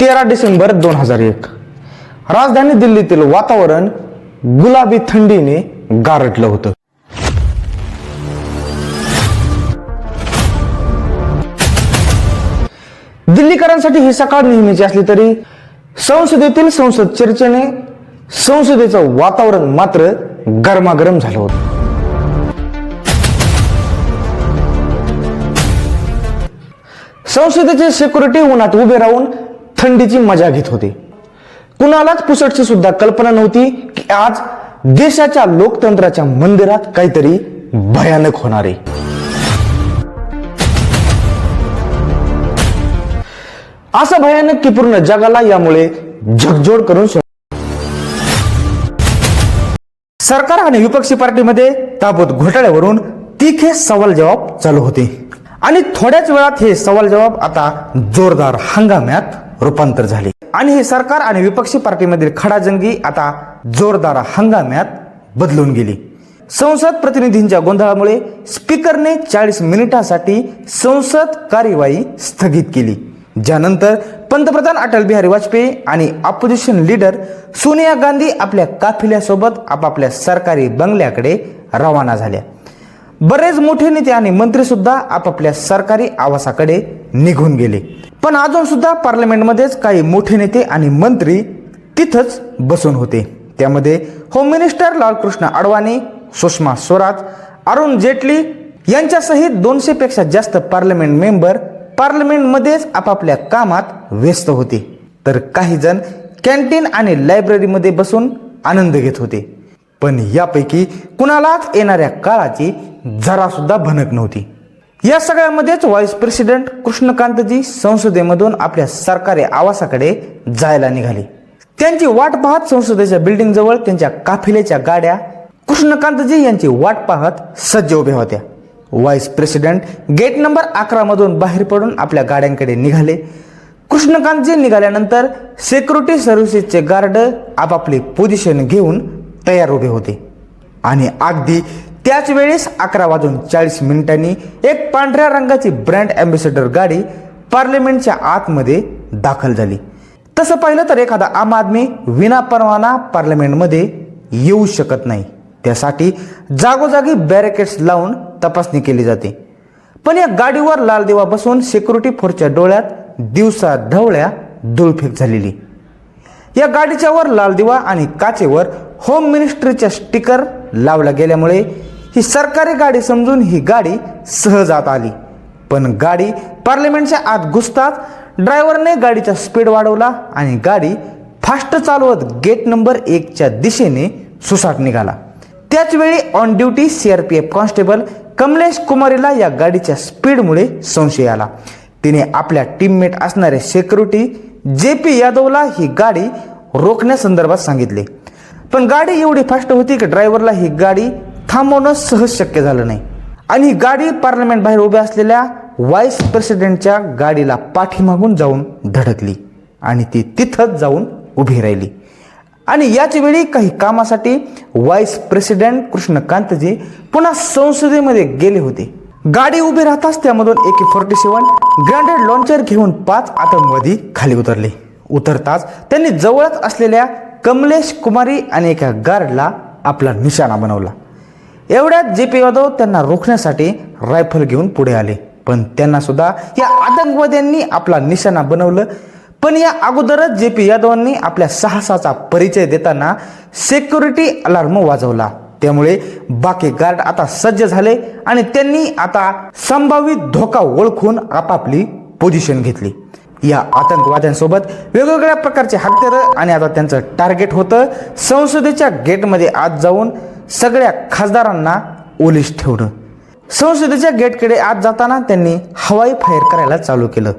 तेरा डिसेंबर दोन हजार एक. राजधानी दिल्लीतील वातावरण गुलाबी थंडीने गारटलं होतं. दिल्लीकरांसाठी ही सकाळ नेहमीची असली तरी संसदेतील संसद चर्चेने संसदेचं वातावरण मात्र गरमागरम झालं होतं. संसदेचे सिक्युरिटी उन्हात उभे राहून थंडीची मजा घेत होते. कुणालाच पुसटची सुद्धा कल्पना नव्हती की आज देशाच्या लोकतंत्राच्या मंदिरात काहीतरी भयानक होणार आहे. असं भयानक की पूर्ण जगाला यामुळे झकझोड करून सरकार आणि विपक्षी पार्टीमध्ये ताबूत घोटाळ्यावरून तिखे सवाल जवाब चालू होते. आणि थोड्याच वेळात हे सवाल जवाब आता जोरदार हंगाम्यात रूपांतर झाले. आणि हे सरकार आणि विपक्षी पार्टीमधील खडाजंगी आता जोरदार हंगाम्यात बदलून गेली. संसद प्रतिनिधींच्या गोंधळामुळे स्पीकरने चाळीस मिनिटांसाठी संसद कार्यवाही स्थगित केली. ज्यानंतर पंतप्रधान अटल बिहारी वाजपेयी आणि ऑपोजिशन लीडर सोनिया गांधी आपल्या काफिल्यासोबत आपापल्या सरकारी बंगल्याकडे रवाना झाल्या. बरेच मोठे नेते आणि मंत्री सुद्धा आपापल्या सरकारी आवासाकडे निघून गेले. पण अजून सुद्धा पार्लमेंटमध्येच काही मोठे नेते आणि मंत्री तिथंच बसून होते. त्यामध्ये होम मिनिस्टर लालकृष्ण अडवाणी सुषमा स्वराज अरुण जेटली यांच्यासहित दोनशे पेक्षा जास्त पार्लमेंट मेंबर पार्लमेंटमध्येच आपापल्या कामात व्यस्त होते. तर काही जण कॅन्टीन आणि लायब्ररीमध्ये बसून आनंद घेत होते. पण यापैकी कुणालाच येणाऱ्या काळाची जरासुद्धा भनक नव्हती. या सगळ्यामध्येच व्हाईस प्रेसिडेंट कृष्णकांतजी संसदेमधून आपल्या सरकारी आवासाकडे जायला निघाले. त्यांची वाट पाहत संसदेच्या बिल्डिंग जवळ त्यांच्या काफिलेच्या गाड्या कृष्णकांतजी यांची वाट पाहत सज्ज उभ्या होत्या. व्हाईस प्रेसिडेंट गेट नंबर अकरा मधून बाहेर पडून आपल्या गाड्यांकडे निघाले. कृष्णकांतजी निघाल्यानंतर सिक्युरिटी सर्व्हिसेसचे गार्ड आपापली पोझिशन घेऊन तयार उभे होते. आणि अगदी त्याच वेळेस अकरा वाजून चाळीस मिनिटांनी एक पांढऱ्या रंगाची ब्रँड अँबॅसेडर गाडी पार्लमेंटच्या आतमध्ये दाखल झाली. तसं पाहिलं तर एखादा आम आदमी विना परवाना पार्लमेंटमध्ये येऊ शकत नाही. त्यासाठी जागोजागी बॅरिकेड्स लावून तपासणी केली जाते. पण या गाडीवर लाल दिवा बसून सिक्युरिटी फोर्सच्या डोळ्यात दिवसा ढवळ्या धुळफेक झालेली. या गाडीच्या वर लाल दिवा आणि काचेवर होम मिनिस्ट्रीच्या स्टिकर लावला गेल्यामुळे ही सरकारी गाडी समजून ही गाडी सहज आत आली. पण गाडी पार्लमेंटच्या आत घुसताच ड्रायव्हरने गाडीचा स्पीड वाढवला आणि गाडी फास्ट चालवत गेट नंबर एकच्या दिशेने सुसाट निघाला. त्याचवेळी on duty CRPF constable Kamlesh कुमारीला या गाडीच्या स्पीडमुळे संशय आला. तिने आपल्या टीममेट असणारे सेक्युरिटी जे पी यादवला ही गाडी रोखण्यासंदर्भात सांगितले. पण गाडी एवढी फास्ट होती की ड्रायव्हरला ही गाडी थांबवणं सहज शक्य झालं नाही. आणि ही गाडी पार्लमेंट बाहेर उभ्या असलेल्या व्हाईस प्रेसिडेंटच्या गाडीला पाठीमागून जाऊन धडकली आणि ती तिथंच जाऊन उभी राहिली. आणि याच वेळी काही कामासाठी व्हाईस प्रेसिडेंट कृष्णकांतजी पुन्हा संसदेमध्ये गेले होते. गाडी उभी राहताच त्यामधून ए फोर्टी सेवन ग्रँडेड लॉन्चर घेऊन पाच आतंकवादी खाली उतरले. उतरताच त्यांनी जवळच असलेल्या कमलेश कुमारी आणि एका गार्डला आपला निशाणा बनवला. एवढ्यात जे पी यादव त्यांना रोखण्यासाठी रायफल घेऊन पुढे आले. पण त्यांना सुद्धा या आतंकवाद्यांनी आपला निशाणा बनवलं. पण या अगोदरच जे पी यादवांनी आपल्या साहसाचा परिचय देताना सेक्युरिटी अलार्म वाजवला. त्यामुळे बाकी गार्ड आता सज्ज झाले आणि त्यांनी आता संभावित धोका ओळखून आपापली पोझिशन घेतली. या आतंकवाद्यांसोबत वेगवेगळ्या प्रकारचे हत्यारं आणि आता त्यांचं टार्गेट होतं. संसदेच्या गेटमध्ये आत जाऊन सगळ्या खासदारांना ओलीस ठेवणं. संसदेच्या गेटकडे आत जाताना त्यांनी हवाई फायर करायला चालू केलं.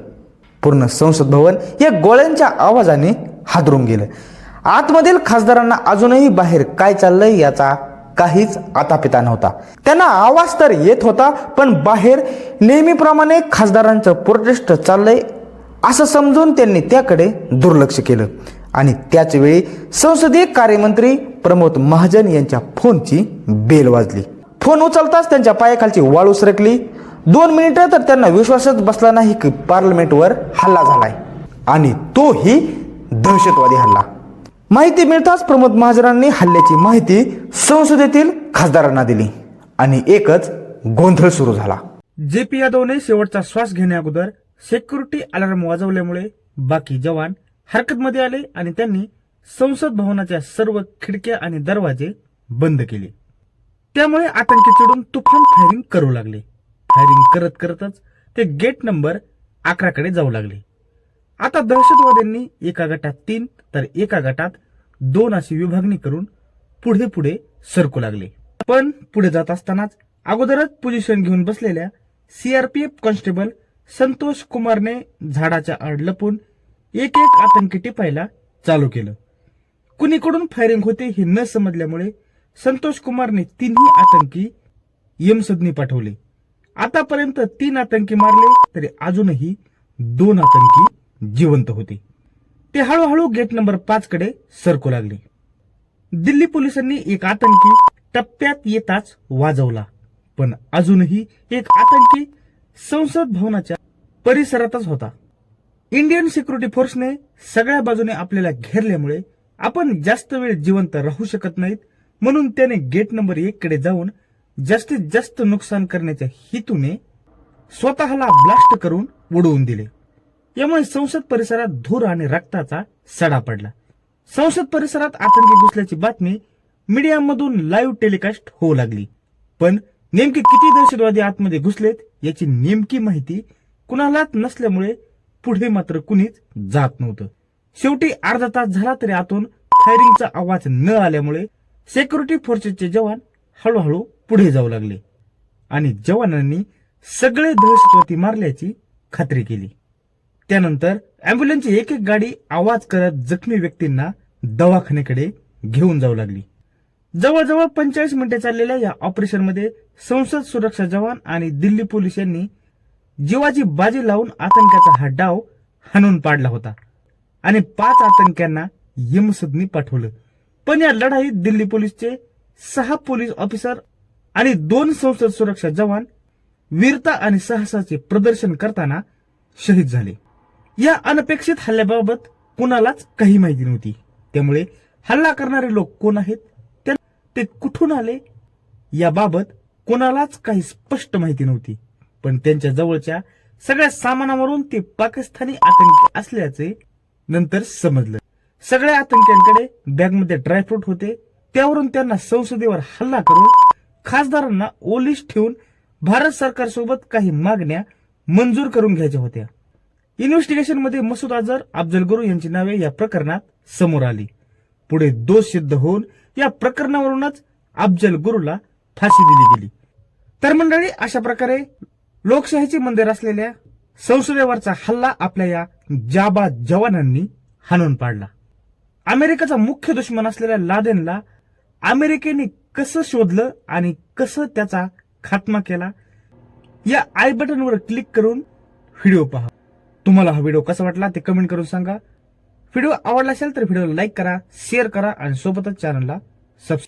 पूर्ण संसद भवन या गोळ्यांच्या आवाजाने हादरून गेलं. आतमधील खासदारांना अजूनही बाहेर काय चाललंय याचा काहीच आतापिता नव्हता. त्यांना आवाज तर येत होता पण बाहेर नेहमीप्रमाणे खासदारांचं प्रोटेस्ट चाललंय असं समजून त्यांनी त्याकडे दुर्लक्ष केलं. आणि त्याचवेळी संसदीय कार्यमंत्री प्रमोद महाजन यांच्या फोनची बेल वाजली. फोन उचलताच त्यांच्या पायाखालची वाळू सरकली दोन मिनिटं तर त्यांना विश्वासच बसला नाही की पार्लमेंटवर हल्ला झालाय. आणि तोही दहशतवादी हल्ला. माहिती मिळताच प्रमोद महाजनांनी हल्ल्याची माहिती संसदेतील खासदारांना दिली. आणि एकच गोंधळ सुरू झाला. जे पी यादवने शेवटचा श्वास घेण्याअगोदर सेक्युरिटी अलार्म वाजवल्यामुळे बाकी जवान हरकतमध्ये आले आणि त्यांनी संसद भवनाच्या सर्व खिडक्या आणि दरवाजे बंद केले. त्यामुळे आतंकी चिडून तुफान फायरिंग करू लागले. फायरिंग करत करतच ते गेट नंबर अकराकडे जाऊ लागले. आता दहशतवाद्यांनी एका गटात तीन तर एका गटात दोन अशी विभागणी करून पुढे पुढे सरकू लागले. पण पुढे जात असतानाच अगोदरच पोझिशन घेऊन बसलेल्या सीआरपीएफ कॉन्स्टेबल संतोष कुमारने झाडाच्या आड लपून एक एक आतंकी टिपायला चालू केलं. कुणीकडून फायरिंग होते हे न समजल्यामुळे संतोष कुमारने तिन्ही आतंकी यमसदनी पाठवले. आतापर्यंत तीन आतंकी मारले तरी अजूनही दोन आतंकी जिवंत होते. ते हळूहळू गेट नंबर पाच कडे सरकू लागले. दिल्ली पोलिसांनी एक आतंकी टप्प्यात येताच वाजवला पण अजूनही एक आतंकी संसद भवनाच्या परिसरातच होता. इंडियन सिक्युरिटी फोर्सने सगळ्या बाजूने आपल्याला घेरल्यामुळे आपण जास्त वेळ जिवंत राहू शकत नाहीत म्हणून त्याने गेट नंबर एक कडे जाऊन जास्तीत जास्त नुकसान करण्याच्या हेतूने स्वतःला ब्लास्ट करून उडवून दिले. यामुळे संसद परिसरात धूर आणि रक्ताचा सडा पडला. संसद परिसरात आतंकी घुसल्याची बातमी मीडियामधून लाईव्ह टेलिकास्ट होऊ लागली. पण नेमके किती दहशतवादी आतमध्ये घुसलेत याची नेमकी माहिती कुणालाच नसल्यामुळे पुढे मात्र कुणीच जात नव्हतं. शेवटी अर्धा तास झाला तरी आतून फायरिंगचा आवाज न आल्यामुळे सेक्युरिटी फोर्सेसचे जवान हळूहळू पुढे जाऊ लागले आणि जवानांनी सगळे दहशतवादी मारल्याची खात्री केली. त्यानंतर अँब्युलन्सची एक एक गाडी आवाज करत जखमी व्यक्तींना दवाखान्याकडे घेऊन जाऊ लागली. जवळजवळ पंचेचाळीस मिनिटे चाललेल्या या ऑपरेशनमध्ये संसद सुरक्षा जवान आणि दिल्ली पोलीस यांनी जीवाची बाजी लावून आतंक्याचा हा डाव हाणून पाडला होता. आणि पाच आतंक्यांना यमसदनी पाठवलं. पण या लढाईत दिल्ली पोलीसचे सहा पोलीस ऑफिसर आणि दोन संसद सुरक्षा जवान वीरता आणि साहसाचे प्रदर्शन करताना शहीद झाले. या अनपेक्षित हल्ल्याबाबत कुणालाच काही माहिती नव्हती. त्यामुळे हल्ला करणारे लोक कोण आहेत ते कुठून आले याबाबत कोणालाच काही स्पष्ट माहिती नव्हती. पण त्यांच्या जवळच्या सगळ्या सामानावरून ते पाकिस्तानी आतंकी असल्याचे नंतर समजलं. सगळ्या आतंक्यांकडे बॅगमध्ये ड्रायफ्रूट होते. त्यावरून त्यांना संसदेवर हल्ला करून खासदारांना ओलीस ठेवून भारत सरकारसोबत काही मागण्या मंजूर करून घ्यायच्या होत्या. इन्व्हेस्टिगेशनमध्ये मसूद अजहर अफजल गुरु यांची नावे या प्रकरणात समोर आली. पुढे दोष सिद्ध होऊन या प्रकरणावरूनच अफजल गुरुला फाशी दिली गेली. तर मंडळी अशा प्रकारे लोकशाहीचे मंदिर असलेल्या संसदेवरचा हल्ला आपल्या या जाबा जवानांनी हाणून पाडला. अमेरिकेचा मुख्य दुश्मन असलेल्या लादेनला अमेरिकेने कसं शोधलं आणि कसं त्याचा खात्मा केला या आय बटनवर क्लिक करून व्हिडिओ पहा. तुम्हाला हा व्हिडिओ कसा वाटला ते कमेंट करून सांगा. व्हिडिओ आवडला असेल तर व्हिडिओला लाईक करा शेअर करा आणि सोबतच चॅनलला सबस्क्राईब